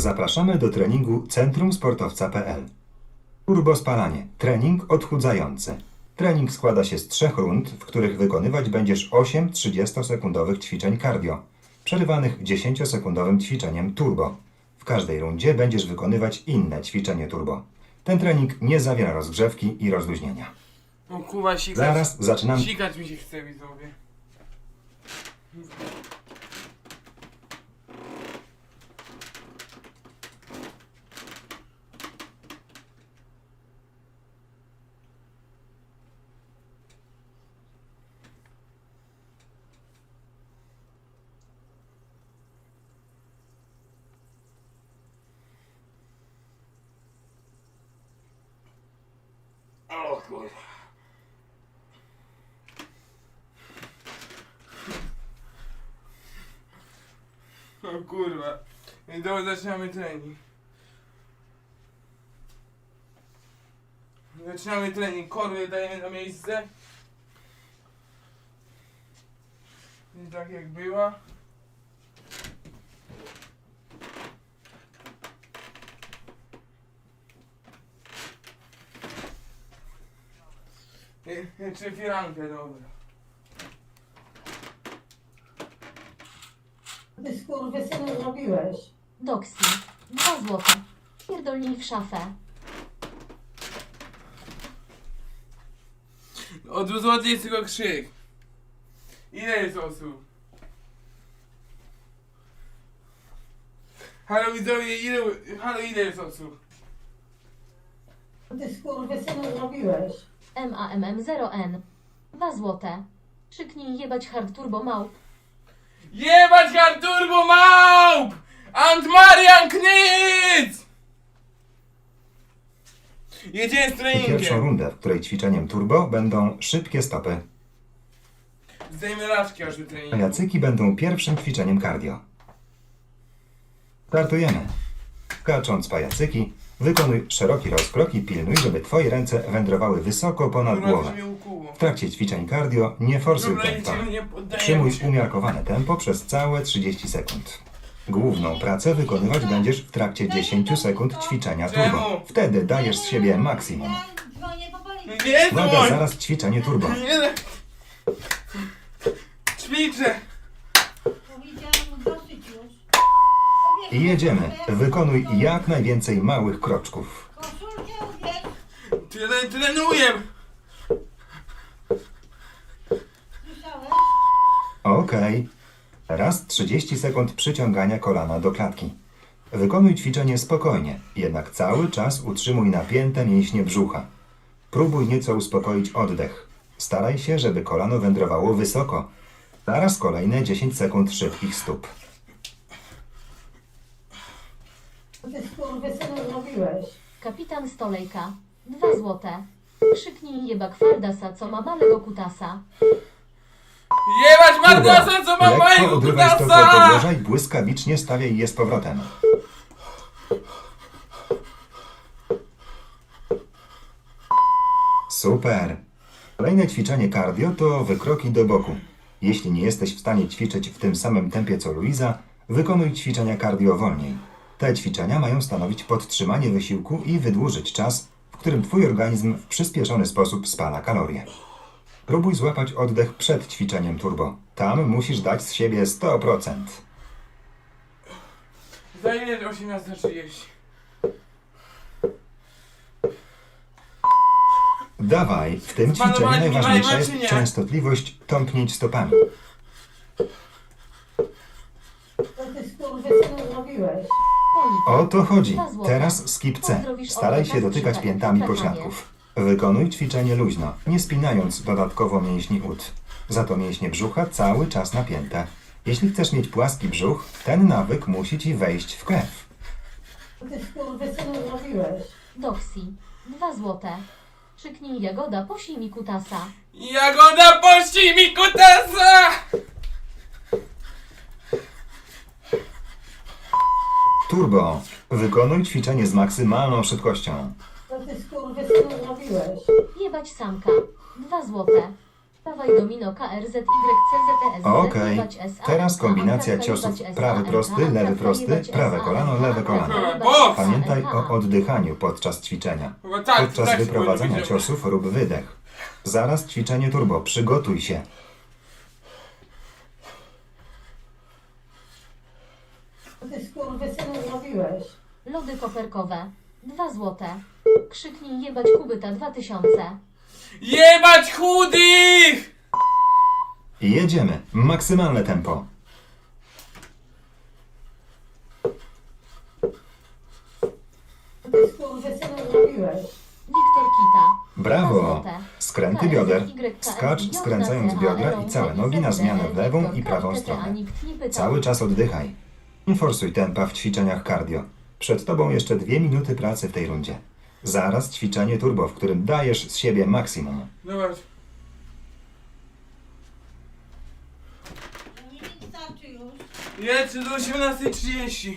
Zapraszamy do treningu Centrum Sportowca.pl. Turbo spalanie. Trening odchudzający. Trening składa się z trzech rund, w których wykonywać będziesz 8 30-sekundowych ćwiczeń cardio, przerywanych 10-sekundowym ćwiczeniem turbo. W każdej rundzie będziesz wykonywać inne ćwiczenie turbo. Ten trening nie zawiera rozgrzewki i rozluźnienia. O kurwa, sikać. Zaraz zaczynamy. Sikać mi się chce, widzowie. Kurwa. O kurwa. I dobra, zaczynamy trening. Zaczynamy trening. Korby dajemy na miejsce. I tak jak była. Jeszcze firankę, dobra. Ty skurwysynu zrobiłeś. Doksy. Dwa złote. Pierdolnij w szafę. Od złoty jest tylko krzyk. Ile jest osób? Halo widzowie, ile, halo ile jest osób? Ty skurwysynu zrobiłeś. MAMM0N. Dwa złote. Krzyknij jebać hard turbo małp. Jebać Arturbo Małp! Ant Marian Knyc! Jedziemy z Pierwszą treningiem. rundę, w której ćwiczeniem turbo będą szybkie stopy. Zdejmę laczki aż do treningu. Pajacyki będą pierwszym ćwiczeniem cardio. Startujemy. Kacząc pajacyki, wykonuj szeroki rozkrok i pilnuj, żeby Twoje ręce wędrowały wysoko ponad głowę. W trakcie ćwiczeń cardio nie forsuj tempa. Przyjmuj umiarkowane tempo przez całe 30 sekund. Główną pracę wykonywać będziesz w trakcie 10 sekund ćwiczenia turbo. Wtedy dajesz z siebie maksimum. Uwaga, zaraz ćwiczenie turbo. Nie da- Ćwiczę! Powiedziałam dosyć już. I jedziemy. Wykonuj jak najwięcej małych kroczków. Tyle trenuję! Okej. Raz 30 sekund przyciągania kolana do klatki. Wykonuj ćwiczenie spokojnie, jednak cały czas utrzymuj napięte mięśnie brzucha. Próbuj nieco uspokoić oddech. Staraj się, żeby kolano wędrowało wysoko. Zaraz kolejne 10 sekund szybkich stóp. Ty skurwysynu zrobiłeś. Kapitan Stolejka. Dwa złote. Krzyknij jeba kwardasa, co ma małego kutasa. Jebać Mardasa, co ma Lekko mojego odrywaj stopę od kutasa! podłoża i błyskawicznie stawiaj je z powrotem. Super! Kolejne ćwiczenie cardio to wykroki do boku. Jeśli nie jesteś w stanie ćwiczyć w tym samym tempie co Luiza, wykonuj ćwiczenia cardio wolniej. Te ćwiczenia mają stanowić podtrzymanie wysiłku i wydłużyć czas, w którym Twój organizm w przyspieszony sposób spala kalorie. Próbuj złapać oddech przed ćwiczeniem turbo. Tam musisz dać z siebie 100%. Za ile 18.30? Dawaj, w tym ćwiczeniu mi najważniejsza jest nie? częstotliwość tąpnięć stopami. To ty skurwysynu zrobiłeś. O to chodzi. Teraz skip C. Staraj się dotykać piętami pośladków. Wykonuj ćwiczenie luźno, nie spinając dodatkowo mięśni ud. Za to mięśnie brzucha cały czas napięte. Jeśli chcesz mieć płaski brzuch, ten nawyk musi ci wejść w krew. Ty skurwysynu zrobiłeś. Doksy. Dwa złote. Krzyknij jagoda, poślij mi kutasa. Jagoda pości mi kutasa! Turbo. Wykonuj ćwiczenie z maksymalną szybkością. To ty skurwysynu zrobiłeś. Jebać samka. Dwa złote. Dawaj domino KRZYCZES. Okej. Teraz kombinacja ciosów. Prawy prosty, lewy prosty, prawe kolano, lewe kolano. Pamiętaj o oddychaniu podczas ćwiczenia. Tak, Podczas tak się wyprowadzania powinno być. ciosów rób wydech. Zaraz ćwiczenie turbo. Przygotuj się. Co ty skurwysynu Lody koperkowe. 2 złote. Krzyknij jebać kubyta 2000. Jebać chudych! Jedziemy. Maksymalne tempo. Co ty skurwysynu zrobiłeś? Wiktor Kita. Brawo! Skręty bioder. Skacz skręcając biodra i całe nogi na zmianę w lewą i prawą stronę. Cały czas oddychaj. Nie forsuj tempa w ćwiczeniach cardio. Przed tobą jeszcze dwie minuty pracy w tej rundzie. Zaraz ćwiczenie turbo, w którym dajesz z siebie maksimum. Zobacz. Nie wystarczy już. Jeszcze do 18.30.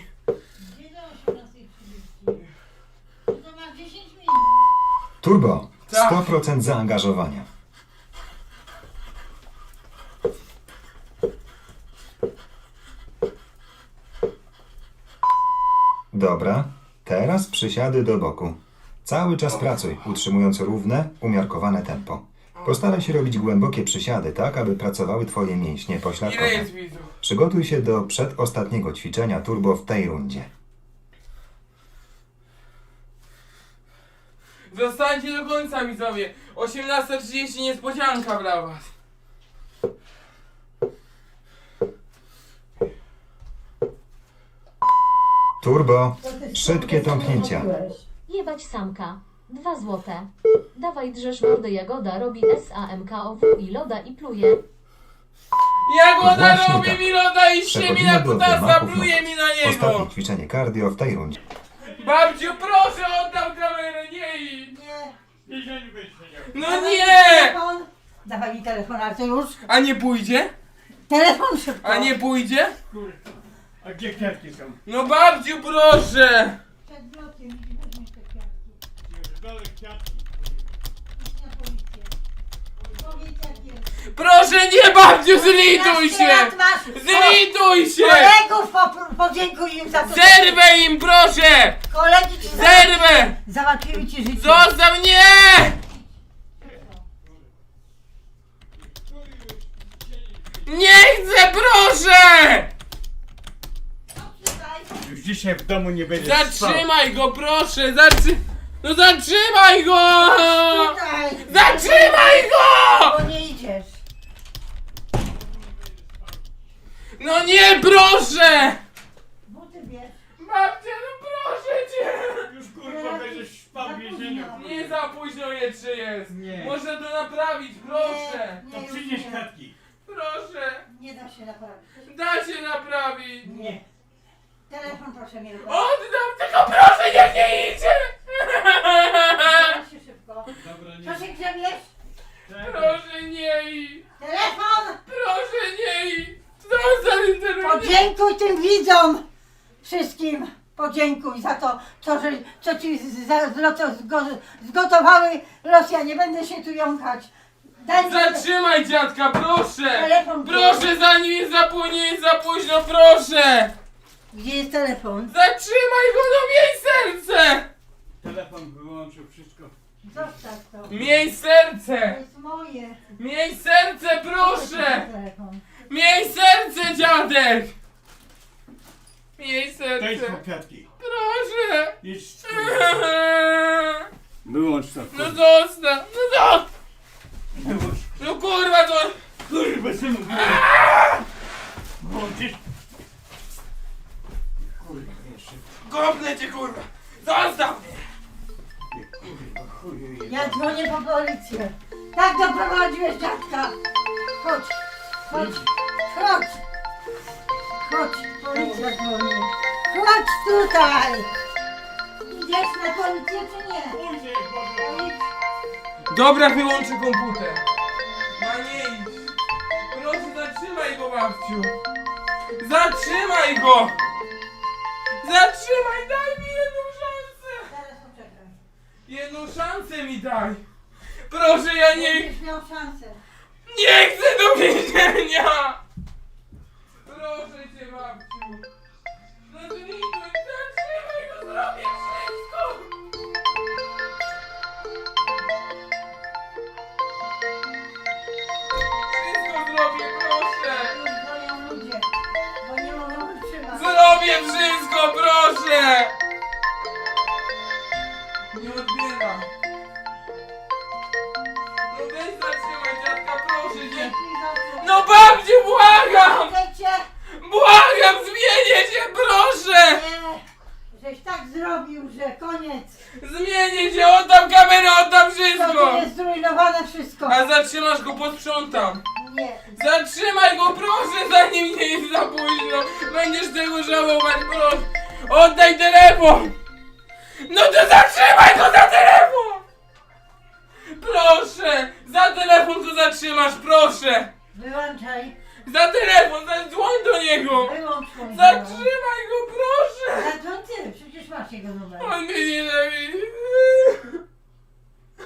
Gdzie do 18.30? To masz 10 minut. Turbo. Tak. 100% zaangażowania. Dobra, teraz przysiady do boku. Cały czas pracuj, utrzymując równe, umiarkowane tempo. Postaraj się robić głębokie przysiady, tak aby pracowały Twoje mięśnie Ile pośladkowe. jest widzów? Przygotuj się do przedostatniego ćwiczenia turbo w tej rundzie. Zostańcie do końca widzowie. 18.30 niespodzianka dla was. Turbo, szybkie tąpnięcia. Jebać samka. 2 złote. Dawaj drzesz mordę jagoda robi SAMKOW i loda i pluje. Jagoda Właśnie robi tak. mi loda i się mi Przechodzimy na do kutasa, wymachów pluje mi na Ostatnie niego. ćwiczenie cardio w tej rundzie. Babciu, proszę oddam kamerę, nie idź. Nie. No Dawaj nie! Telefon. Dawaj mi telefon, Artur. A nie pójdzie? Telefon szybko. A nie pójdzie? A gdzie kwiatki są? No babciu, proszę! Przed blokiem idź weźmiesz te kwiatki. Dole kwiatki. Idź na policję. Powiedz jak jest. Proszę nie babciu, zlituj się! lat masz. Zlituj się! Kolegów po, podziękuj im za to. Zerwę im, proszę! Kolegi ci Zerwę! załatwiły ci życie. Zostaw mnie! Nie chcę, proszę! Dzisiaj w domu nie będziesz spał. Zatrzymaj go, proszę! Zatrzy... No zatrzymaj go! Tutaj. Zatrzymaj go! Bo nie idziesz. No nie, proszę! Buty bierz. Babcia, no proszę cię! Już kurwa będziesz spał w więzieniu. Nie za późno jeszcze jest! Nie. Można to naprawić, proszę! Nie, To już przynieś nie. kwiatki. Proszę! Nie da się naprawić. Da się naprawić! Nie. Telefon proszę mnie oddać. Oddam, tylko proszę niech nie idzie! Oddaj się szybko. Dobra, nie. Co się grzebiesz? Proszę nie idź! Telefon! Proszę nie idź! Zostaw internet! Podziękuj tym widzom! Wszystkim podziękuj za to, co, że, co ci z- za, zlo- zgo- zgotowały Rosja. Nie będę się tu jąkać. Daj mi Zatrzymaj dziadka, proszę! telefon. Proszę, zanim jest za późno, jest za późno, proszę! Gdzie jest telefon? Zatrzymaj go, no miej serce! Telefon wyłączył wszystko. Zostaw to. Miej To serce! jest moje. Miej serce, proszę! Telefon. Miej serce, dziadek! Miej To jest serce! kwiatki. Proszę! Idź. Wyłącz to. No kurwa. zostaw! No zostaw! Wyłącz. No kurwa to... Kurwa, synu. Włączysz. Kurwa, jeszcze. Cię kurwa! Zostaw mnie! Kurwa, chuju jebany. Ja dzwonię po policję. Tak doprowadziłeś dziadka. Chodź. Chodź. Chodź. Chodź. Policja dzwoni. Chodź tutaj. Idziesz na policję czy nie? Pójdzie, Boże. Idź. Dobra, wyłączę komputer. Ma nie idź. Proszę, zatrzymaj go, babciu. Zatrzymaj go! Zatrzymaj, daj mi jedną szansę! Zaraz poczekaj. Jedną szansę mi daj! Proszę, ja nie... Będziesz miał szansę. Nie chcę do więzienia! Proszę cię, babciu. Nie proszę! Nie odbieram. No weź zatrzymaj dziadka, proszę cię. No babciu, błagam! Błagam, zmienię cię, proszę! Nie, żeś tak zrobił, że koniec. Zmienię cię, oddam kamerę, oddam To wszystko! jest zrujnowane wszystko. A zatrzymasz go, posprzątam. Nie, Zatrzymaj go, proszę, zanim nie jest za późno. Będziesz tego żałować, proszę. Oddaj telefon! No to zatrzymaj go za telefon! Proszę! Za telefon go zatrzymasz, proszę! wyłączaj. Za telefon, zadzwoń do niego! Wyłącz mój Zatrzymaj go, proszę! Zadzwoń ty, przecież masz jego numer. On mnie nienawidzi.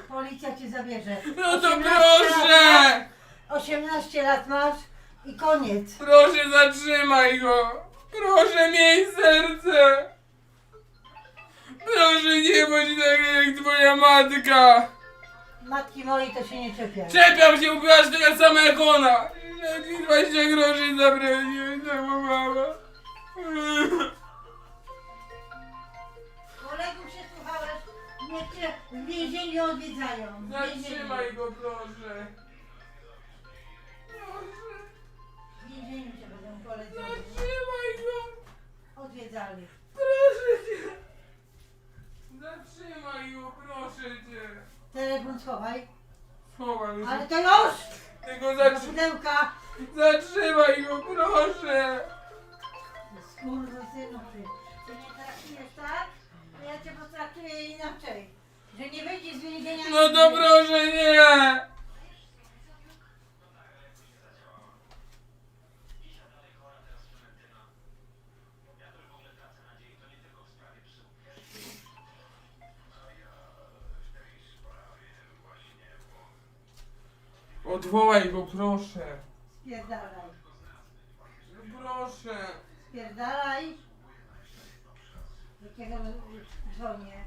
Policja cię zabierze. No to 18 lat proszę! Masz, 18 lat masz i koniec. Proszę, zatrzymaj go! Proszę, miej serce! Proszę, nie bądź taka jak twoja matka! Matki mojej to się nie czepia. Czepiam się, byłaś taka sama jak ona! Ja ci 20 groszy zabroniłem, tak mama. Kolegów się słuchałeś, niech cię w więzieniu odwiedzają. W więzieniu. Zatrzymaj go, proszę! Cię będą Zatrzymaj go! odwiedzali. Proszę cię! Zatrzymaj go, proszę cię! Telefon schowaj. Schowam Ale się. to już! Tylko Do zatrzy... pudełka. zatrzymaj go, proszę! Skurwa synu, ty. Ty nie traktujesz tak? To ja cię potraktuję inaczej. Że nie wyjdziesz z więzienia. No to proszę nie! Odwołaj go, proszę. Spierdalaj. Proszę. Spierdalaj. Jakiego dzwonię.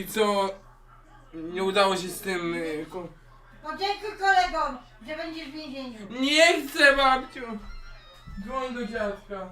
I co? Nie udało się z tym... y, ko- Podziękuj kolegom, że będziesz w więzieniu. Nie chcę, babciu! Dzwoń do dziadka.